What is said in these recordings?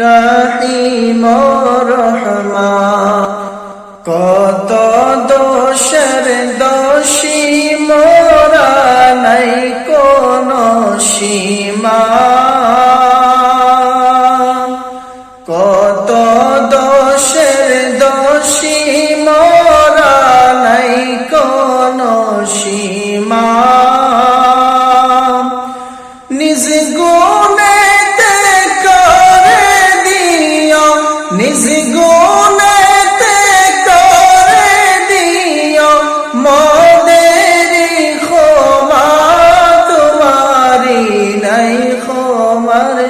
রহিম রহমা কত দোষের দোষী মোরা নাই কোন সীমা। কত দোষের দোষী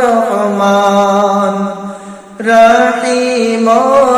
রহমান রহিমা